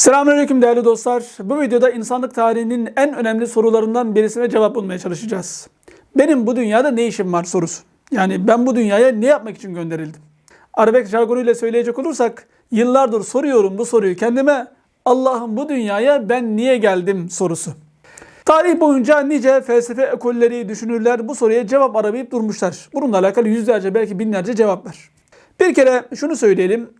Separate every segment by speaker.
Speaker 1: Selamünaleyküm değerli dostlar. Bu videoda insanlık tarihinin en önemli sorularından birisine cevap bulmaya çalışacağız. Benim bu dünyada ne işim var sorusu. Yani ben bu dünyaya ne yapmak için gönderildim? Arabek jargonuyla söyleyecek olursak yıllardır soruyorum bu soruyu kendime. Allah'ım bu dünyaya ben niye geldim sorusu. Tarih boyunca nice felsefe ekolleri, düşünürler bu soruya cevap arayıp durmuşlar. Bununla alakalı yüzlerce belki binlerce cevap var. Bir kere şunu söyleyelim.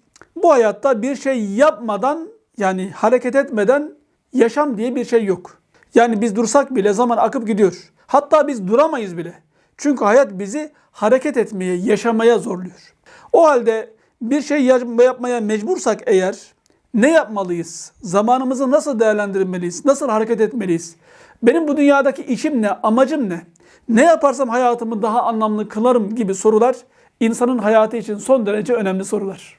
Speaker 1: Bu hayatta bir şey yapmadan yani hareket etmeden yaşam diye bir şey yok. Yani biz dursak bile zaman akıp gidiyor. Hatta biz duramayız bile. Çünkü hayat bizi hareket etmeye, yaşamaya zorluyor. O halde bir şey yapmaya mecbursak eğer ne yapmalıyız? Zamanımızı nasıl değerlendirmeliyiz? Nasıl hareket etmeliyiz? Benim bu dünyadaki işim ne? Amacım ne? Ne yaparsam hayatımı daha anlamlı kılarım gibi sorular insanın hayatı için son derece önemli sorular.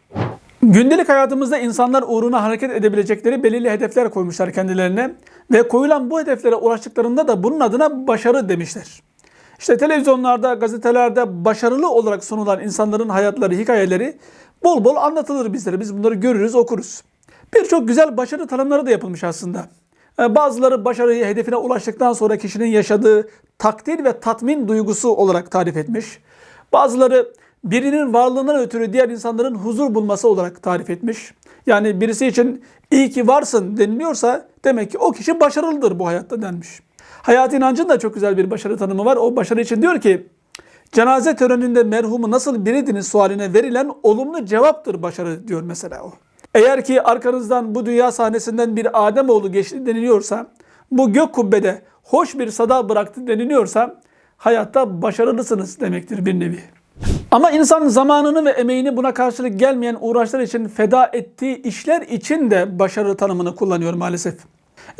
Speaker 1: Gündelik hayatımızda insanlar uğruna hareket edebilecekleri belirli hedefler koymuşlar kendilerine ve koyulan bu hedeflere ulaştıklarında da bunun adına başarı demişler. İşte televizyonlarda, gazetelerde başarılı olarak sunulan insanların hayatları, hikayeleri bol bol anlatılır bizlere. Biz bunları görürüz, okuruz. Birçok güzel başarı tanımları da yapılmış aslında. Ee, Bazıları başarıyı hedefine ulaştıktan sonra kişinin yaşadığı takdir ve tatmin duygusu olarak tarif etmiş. Bazıları birinin varlığından ötürü diğer insanların huzur bulması olarak tarif etmiş. Yani birisi için iyi ki varsın deniliyorsa demek ki o kişi başarılıdır bu hayatta denmiş. Hayat inancın da çok güzel bir başarı tanımı var. O başarı için diyor ki cenaze töreninde merhumu nasıl biriydiniz sualine verilen olumlu cevaptır başarı diyor mesela o. Eğer ki arkanızdan bu dünya sahnesinden bir Ademoğlu geçti deniliyorsa, bu gök kubbede hoş bir sada bıraktı deniliyorsa hayatta başarılısınız demektir bir nevi. Ama insan zamanını ve emeğini buna karşılık gelmeyen uğraşlar için feda ettiği işler için de başarı tanımını kullanıyor maalesef.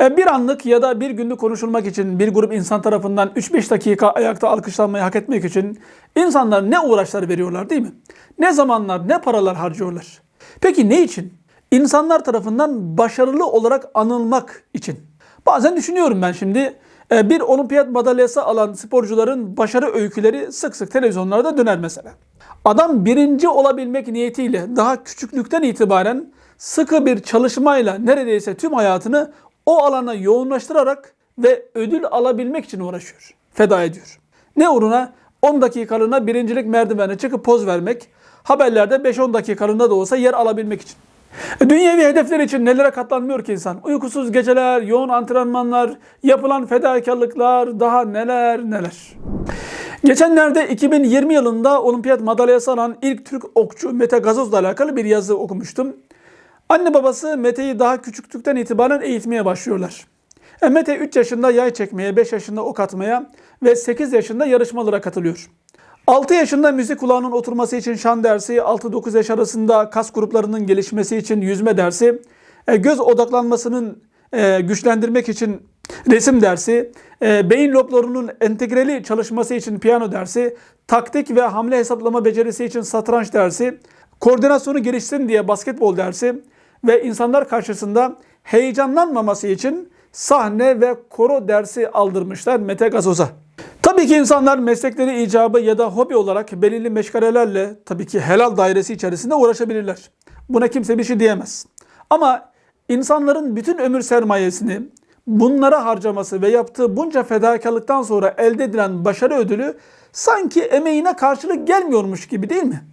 Speaker 1: E, Bir anlık ya da bir günlük konuşulmak için bir grup insan tarafından 3-5 dakika ayakta alkışlanmayı hak etmek için insanlar ne uğraşlar veriyorlar değil mi? Ne zamanlar, ne paralar harcıyorlar. Peki ne için? İnsanlar tarafından başarılı olarak anılmak için. Bazen düşünüyorum ben şimdi bir olimpiyat madalyası alan sporcuların başarı öyküleri sık sık televizyonlarda döner mesela. Adam birinci olabilmek niyetiyle daha küçüklükten itibaren sıkı bir çalışmayla neredeyse tüm hayatını o alana yoğunlaştırarak ve ödül alabilmek için uğraşıyor. Feda ediyor. Ne uğruna? 10 dakikalığına birincilik merdivenine çıkıp poz vermek, haberlerde 5-10 dakikalığına da olsa yer alabilmek için. E, Dünyevi hedefler için nelere katlanmıyor ki insan? Uykusuz geceler, yoğun antrenmanlar, yapılan fedakarlıklar, daha neler neler. Geçenlerde 2020 yılında olimpiyat madalyası alan ilk Türk okçu Mete Gazoz'la alakalı bir yazı okumuştum. Anne babası Mete'yi daha küçüklükten itibaren eğitmeye başlıyorlar. E, Mete 3 yaşında yay çekmeye, 5 yaşında ok atmaya ve 8 yaşında yarışmalara katılıyor. 6 yaşında müzik kulağının oturması için şan dersi, 6-9 yaş arasında kas gruplarının gelişmesi için yüzme dersi, e, göz odaklanmasının e, güçlendirmek için resim dersi, e, beyin loblarının entegreli çalışması için piyano dersi, taktik ve hamle hesaplama becerisi için satranç dersi, koordinasyonu gelişsin diye basketbol dersi ve insanlar karşısında heyecanlanmaması için sahne ve koro dersi aldırmışlar Mete Gazoz'a. Tabii ki insanlar meslekleri icabı ya da hobi olarak belirli meşgalelerle tabii ki helal dairesi içerisinde uğraşabilirler. Buna kimse bir şey diyemez. Ama insanların bütün ömür sermayesini bunlara harcaması ve yaptığı bunca fedakarlıktan sonra elde edilen başarı ödülü sanki emeğine karşılık gelmiyormuş gibi değil mi?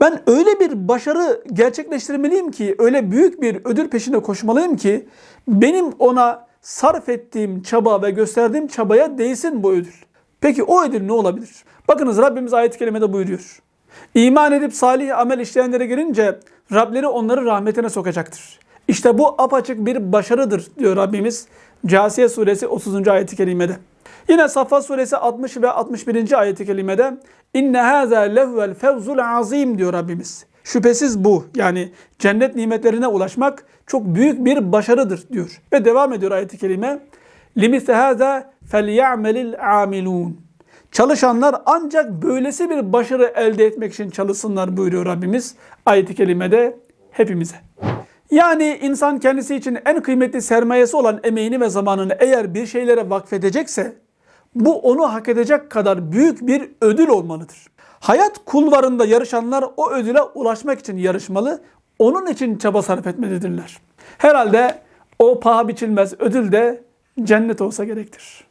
Speaker 1: Ben öyle bir başarı gerçekleştirmeliyim ki, öyle büyük bir ödül peşinde koşmalıyım ki benim ona sarf ettiğim çaba ve gösterdiğim çabaya değsin bu ödül. Peki o ödül ne olabilir? Bakınız Rabbimiz ayet-i kerimede buyuruyor. İman edip salih amel işleyenlere gelince Rableri onları rahmetine sokacaktır. İşte bu apaçık bir başarıdır diyor Rabbimiz Casiye suresi 30. ayet-i kerimede. Yine Safa suresi 60 ve 61. ayet-i kerimede inne haza lehuvel fevzul azim diyor Rabbimiz. Şüphesiz bu yani cennet nimetlerine ulaşmak çok büyük bir başarıdır diyor. Ve devam ediyor ayet-i kerime. Limise haza felyamelil amilun. Çalışanlar ancak böylesi bir başarı elde etmek için çalışsınlar buyuruyor Rabbimiz ayet-i kerimede hepimize. Yani insan kendisi için en kıymetli sermayesi olan emeğini ve zamanını eğer bir şeylere vakfedecekse bu onu hak edecek kadar büyük bir ödül olmalıdır. Hayat kulvarında yarışanlar o ödüle ulaşmak için yarışmalı, onun için çaba sarf etmelidirler. Herhalde O paha biçilmez ödül de cennet olsa gerektir.